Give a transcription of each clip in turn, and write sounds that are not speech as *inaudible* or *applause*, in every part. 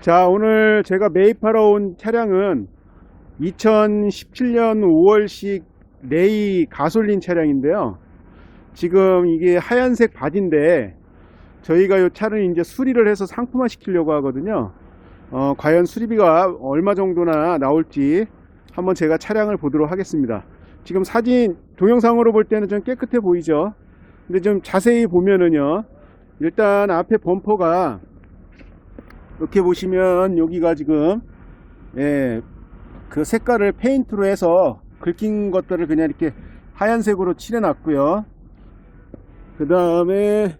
자, 오늘 제가 매입하러 온 차량은 2017년 5월식 레이 가솔린 차량인데요. 지금 이게 하얀색 바디인데 저희가 이 차를 이제 수리를 해서 상품화 시키려고 하거든요. 어, 과연 수리비가 얼마 정도나 나올지 한번 제가 차량을 보도록 하겠습니다. 지금 사진 동영상으로 볼 때는 좀 깨끗해 보이죠? 근데 좀 자세히 보면은요. 일단 앞에 범퍼가 이렇게 보시면 여기가 지금 예, 그 색깔을 페인트로 해서 긁힌 것들을 그냥 이렇게 하얀색으로 칠해 놨고요. 그 다음에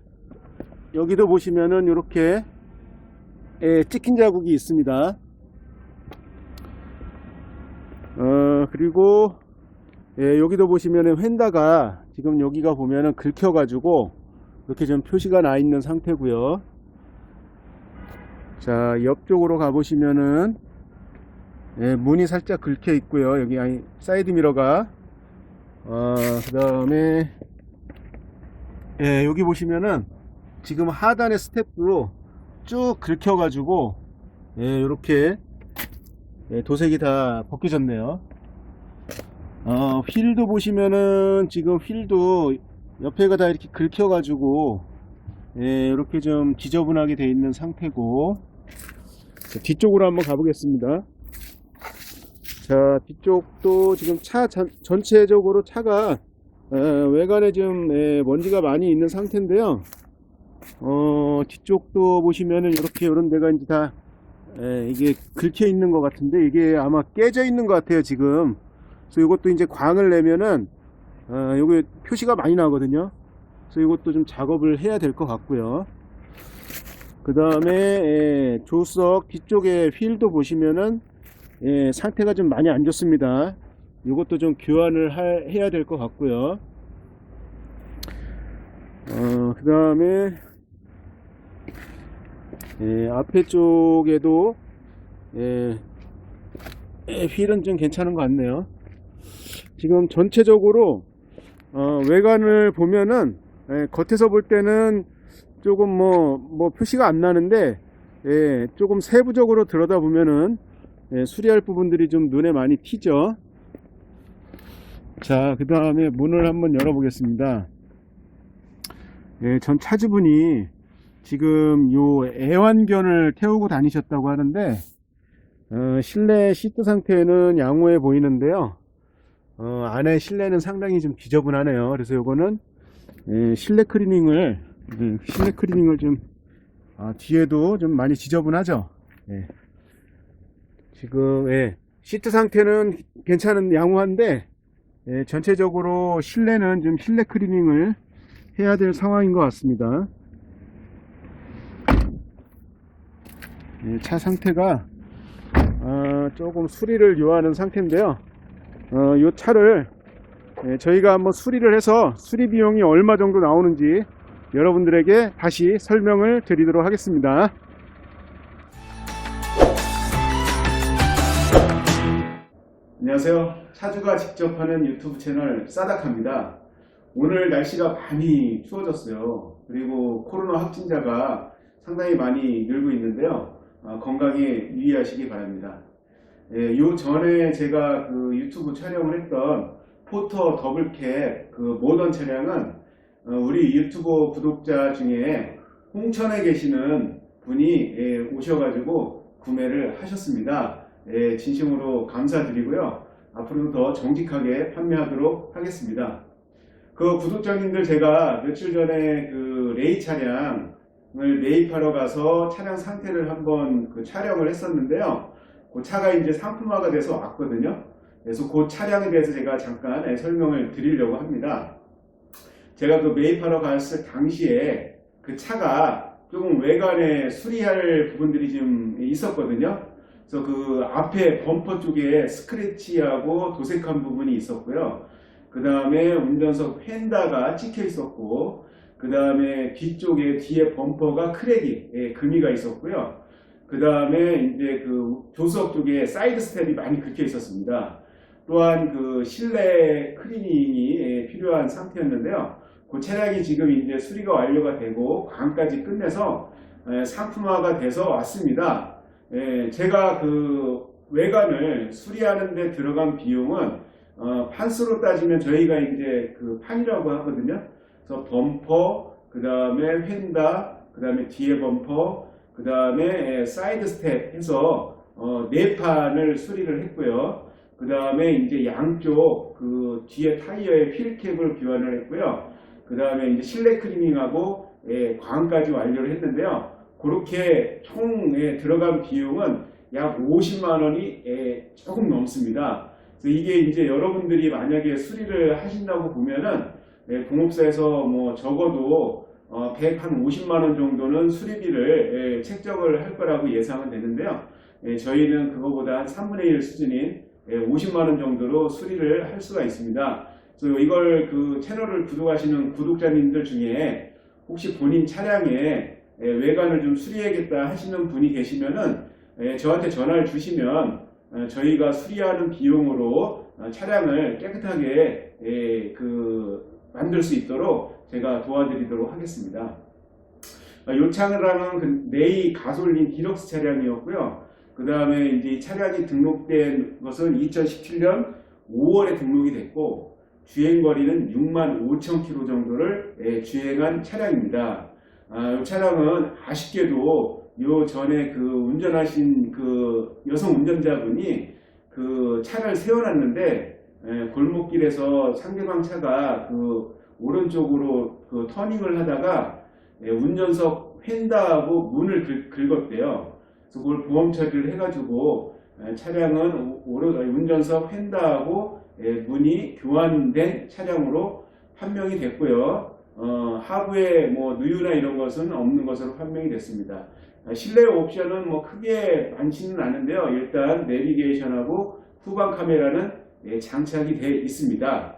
여기도 보시면은 이렇게 예, 찍힌 자국이 있습니다. 어, 그리고 예, 여기도 보시면은 휀다가 지금 여기가 보면은 긁혀가지고 이렇게 좀 표시가 나 있는 상태고요. 자, 옆쪽으로 가보시면은, 예, 문이 살짝 긁혀 있고요. 여기 아니, 사이드 미러가. 어, 그 다음에, 예, 여기 보시면은, 지금 하단의 스텝도 쭉 긁혀 가지고, 예, 요렇게, 예, 도색이 다 벗겨졌네요. 어, 휠도 보시면은, 지금 휠도 옆에가 다 이렇게 긁혀 가지고, 예, 이렇게 좀 지저분하게 돼 있는 상태고 자, 뒤쪽으로 한번 가보겠습니다. 자, 뒤쪽도 지금 차 전, 전체적으로 차가 에, 외관에 좀 에, 먼지가 많이 있는 상태인데요. 어, 뒤쪽도 보시면은 이렇게 이런 데가 이제 다 에, 이게 긁혀 있는 것 같은데 이게 아마 깨져 있는 것 같아요 지금. 그래서 이것도 이제 광을 내면은 어, 여기 표시가 많이 나거든요. 그래서 이것도 좀 작업을 해야 될 것 같고요. 그 다음에 조수석 뒤쪽에 휠도 보시면은 예, 상태가 좀 많이 안 좋습니다. 이것도 좀 교환을 하- 해야 될 것 같고요. 어, 그 다음에 예, 앞에 쪽에도 예, 예, 휠은 좀 괜찮은 것 같네요. 지금 전체적으로 어, 외관을 보면은 예, 겉에서 볼 때는 조금 뭐, 뭐 표시가 안 나는데 예, 조금 세부적으로 들여다 보면은 예, 수리할 부분들이 좀 눈에 많이 튀죠. 자, 그 다음에 문을 한번 열어보겠습니다. 예, 전 차주분이 지금 요 애완견을 태우고 다니셨다고 하는데 어, 실내 시트 상태는 양호해 보이는데요. 어, 안에 실내는 상당히 좀 지저분하네요. 그래서 요거는 예, 실내 클리닝을 예, 실내 클리닝을 좀 아, 뒤에도 좀 많이 지저분하죠. 예. 지금 예, 시트 상태는 괜찮은 양호한데 예, 전체적으로 실내는 좀 실내 클리닝을 해야 될 상황인 것 같습니다. 예, 차 상태가 어, 조금 수리를 요하는 상태인데요. 어, 이 차를 예, 저희가 한번 수리를 해서 수리 비용이 얼마 정도 나오는지 여러분들에게 다시 설명을 드리도록 하겠습니다. 안녕하세요. 차주가 직접 하는 유튜브 채널 싸닥합니다. 오늘 날씨가 많이 추워졌어요. 그리고 코로나 확진자가 상당히 많이 늘고 있는데요. 어, 건강에 유의하시기 바랍니다. 예, 요 전에 제가 그 유튜브 촬영을 했던 포터 더블캡 그 모던 차량은 어, 우리 유튜버 구독자 중에 홍천에 계시는 분이 예, 오셔가지고 구매를 하셨습니다. 예, 진심으로 감사드리고요. 앞으로도 더 정직하게 판매하도록 하겠습니다. 그 구독자님들 제가 며칠 전에 그 레이 차량을 매입하러 가서 차량 상태를 한번 그 촬영을 했었는데요. 그 차가 이제 상품화가 돼서 왔거든요. 그래서 그 차량에 대해서 제가 잠깐 예, 설명을 드리려고 합니다. 제가 그 매입하러 갔을 당시에 그 차가 조금 외관에 수리할 부분들이 좀 있었거든요. 그래서 그 앞에 범퍼 쪽에 스크래치하고 도색한 부분이 있었고요. 그 다음에 운전석 휀다가 찍혀 있었고, 그 다음에 뒤쪽에 뒤에 범퍼가 크랙이, 예, 금이가 있었고요. 그 다음에 이제 그 조수석 쪽에 사이드 스텝이 많이 긁혀 있었습니다. 또한 그 실내 클리닝이 예, 필요한 상태였는데요. 그 차량이 지금 이제 수리가 완료가 되고 관까지 끝내서 에, 상품화가 돼서 왔습니다. 예, 제가 그 외관을 수리하는 데 들어간 비용은 어, 판수로 따지면 저희가 이제 그 판이라고 하거든요. 그래서 범퍼, 그 다음에 휀다, 그 다음에 뒤에 범퍼, 그 다음에 사이드 스텝 해서 어, 네 판을 수리를 했고요. 그 다음에 이제 양쪽 그 뒤에 타이어의 휠캡을 교환을 했고요. 그 다음에 이제 실내 클리닝하고 예, 광까지 완료를 했는데요. 그렇게 총에 들어간 비용은 약 50만 원이 예, 조금 넘습니다. 그래서 이게 이제 여러분들이 만약에 수리를 하신다고 보면은 예, 공업사에서 뭐 적어도 어, 150만 원 정도는 수리비를 예, 책정을 할 거라고 예상은 되는데요. 예, 저희는 그거보다 한 3분의 1 수준인 예, 50만 원 정도로 수리를 할 수가 있습니다. 그래서 이걸 그 채널을 구독하시는 구독자님들 중에 혹시 본인 차량에 예, 외관을 좀 수리해야겠다 하시는 분이 계시면은 예, 저한테 전화를 주시면 어, 저희가 수리하는 비용으로 어, 차량을 깨끗하게 예, 그 만들 수 있도록 제가 도와드리도록 하겠습니다. 어, 이 차량은 그 네이 가솔린 디럭스 차량이었고요. 그 다음에 이제 이 차량이 등록된 것은 2017년 5월에 등록이 됐고 주행 거리는 6만 5천 킬로 정도를 예, 주행한 차량입니다. 아, 이 차량은 아쉽게도 요 전에 그 운전하신 그 여성 운전자분이 그 차를 세워놨는데 예, 골목길에서 상대방 차가 그 오른쪽으로 그 터닝을 하다가 예, 운전석 횡다하고 문을 긁, 긁었대요. 그래서 그걸 보험 처리를 해가지고 예, 차량은 오- 오른 운전석 횡다하고 예, 문이 교환된 차량으로 판명이 됐고요. 어, 하부에 뭐 누유나 이런 것은 없는 것으로 판명이 됐습니다. 아, 실내 옵션은 뭐 크게 많지는 않은데요. 일단 내비게이션하고 후방 카메라는 예, 장착이 되어 있습니다.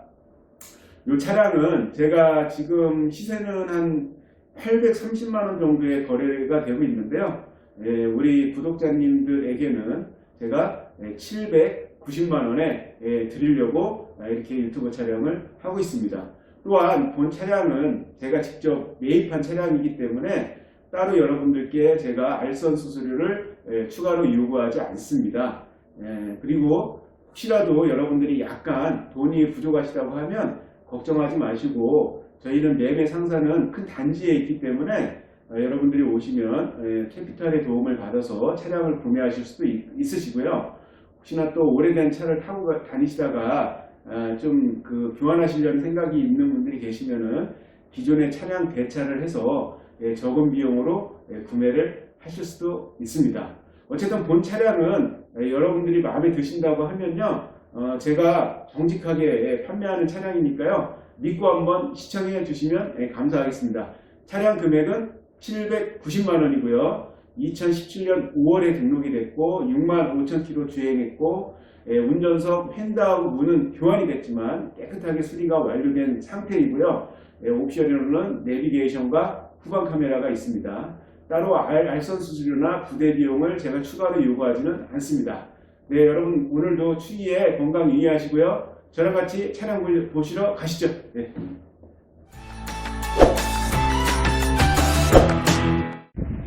이 차량은 제가 지금 시세는 한 830만 원 정도의 거래가 되고 있는데요. 예, 우리 구독자님들에게는 제가 790만 원에 예, 드리려고 아, 이렇게 유튜브 촬영을 하고 있습니다. 또한 본 차량은 제가 직접 매입한 차량이기 때문에 따로 여러분들께 제가 알선 수수료를 예, 추가로 요구하지 않습니다. 예, 그리고 혹시라도 여러분들이 약간 돈이 부족하시다고 하면 걱정하지 마시고 저희는 매매 상사는 큰 단지에 있기 때문에 어, 여러분들이 오시면 예, 캐피탈의 도움을 받아서 차량을 구매하실 수도 있, 있으시고요. 혹시나 또 오래된 차를 타고 가- 다니시다가 아, 좀그 교환하시려는 생각이 있는 분들이 계시면은 기존의 차량 대차를 해서 예, 적은 비용으로 예, 구매를 하실 수도 있습니다. 어쨌든 본 차량은 예, 여러분들이 마음에 드신다고 하면요, 어, 제가 정직하게 예, 판매하는 차량이니까요, 믿고 한번 시청해 주시면 예, 감사하겠습니다. 차량 금액은 790만 원이고요. 2017년 5월에 등록이 됐고 6만 5천 킬로 주행했고 예, 운전석 펜다하고 문은 교환이 됐지만 깨끗하게 수리가 완료된 상태이고요. 예, 옵션으로는 내비게이션과 후방 카메라가 있습니다. 따로 알, 알선 수수료나 부대 비용을 제가 추가로 요구하지는 않습니다. 네, 여러분 오늘도 추위에 건강 유의하시고요. 저랑 같이 차량 볼- 보시러 가시죠. 네.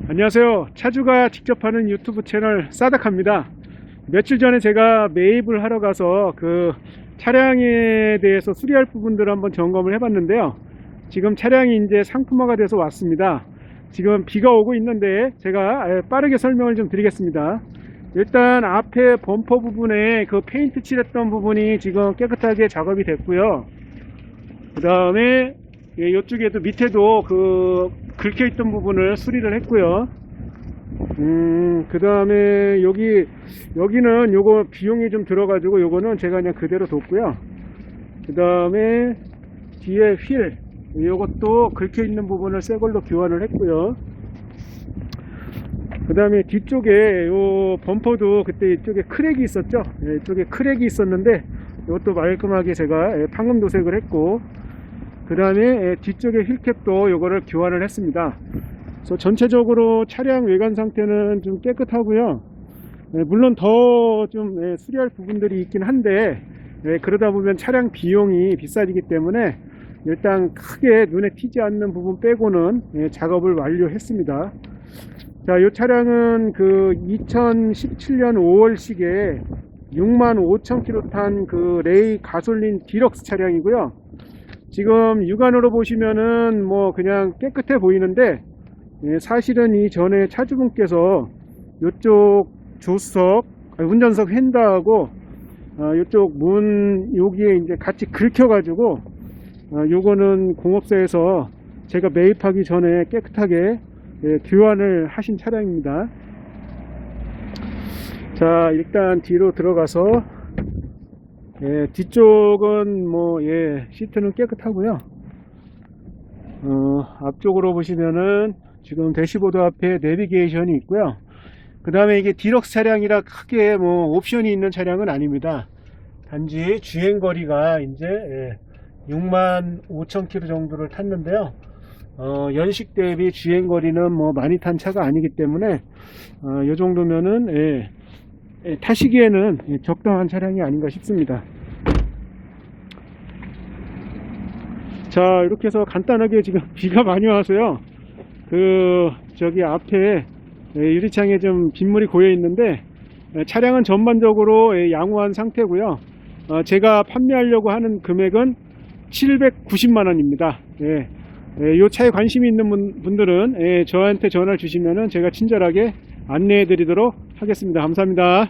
안녕하세요. 차주가 직접 하는 유튜브 채널 싸닥합니다. 며칠 전에 제가 매입을 하러 가서 그 차량에 대해서 수리할 부분들을 한번 점검을 해봤는데요. 지금 차량이 이제 상품화가 돼서 왔습니다. 지금 비가 오고 있는데 제가 에, 빠르게 설명을 좀 드리겠습니다. 일단 앞에 범퍼 부분에 그 페인트 칠했던 부분이 지금 깨끗하게 작업이 됐고요. 그 다음에 이쪽에도 밑에도 그 긁혀 있던 부분을 수리를 했고요. 음, 그 다음에 여기, 여기는 요거 비용이 좀 들어 가지고 요거는 제가 그냥 그대로 뒀고요. 그 다음에 뒤에 휠, 요것도 긁혀 있는 부분을 새 걸로 교환을 했고요. 그 다음에 뒤쪽에 요 범퍼도 그때 이쪽에 크랙이 있었죠. 예, 이쪽에 크랙이 있었는데 이것도 말끔하게 제가 예, 방금 도색을 했고 그 다음에 뒤쪽에 휠캡도 요거를 교환을 했습니다. 그래서 전체적으로 차량 외관 상태는 좀 깨끗하고요. 예, 물론 더좀 수리할 부분들이 있긴 한데 예, 그러다 보면 차량 비용이 비싸지기 때문에 일단 크게 눈에 튀지 않는 부분 빼고는 예, 작업을 완료했습니다. 자, 이 차량은 그 2017년 5월식에 6만 5천 킬로 탄 그 레이 가솔린 디럭스 차량이고요. 지금 육안으로 보시면은 뭐 그냥 깨끗해 보이는데 예, 사실은 이 전에 차주분께서 이쪽 조수석, 아니, 운전석 핸다하고 어, 이쪽 문 여기에 이제 같이 긁혀가지고 어, 요거는 공업사에서 제가 매입하기 전에 깨끗하게 예, 교환을 하신 차량입니다. 자 일단 뒤로 들어가서 예, 뒤쪽은 뭐 예, 시트는 깨끗하고요. 어, 앞쪽으로 보시면은 지금 대시보드 앞에 내비게이션이 있고요. 그 다음에 이게 디럭스 차량이라 크게 뭐 옵션이 있는 차량은 아닙니다. 단지 주행거리가 이제 6만 5천 킬로 정도를 탔는데요. 어, 연식 대비 주행 거리는 뭐 많이 탄 차가 아니기 때문에 어, 이 정도면은 예, 예, 타시기에는 예, 적당한 차량이 아닌가 싶습니다. 자 이렇게 해서 간단하게 지금 *laughs* 비가 많이 와서요. 그 저기 앞에 예, 유리창에 좀 빗물이 고여 있는데 예, 차량은 전반적으로 예, 양호한 상태고요. 어, 제가 판매하려고 하는 금액은 790만 원입니다. 예, 예, 이 차에 관심이 있는 분- 분들은 예, 저한테 전화 주시면은 제가 친절하게 안내해 드리도록 하겠습니다. 감사합니다.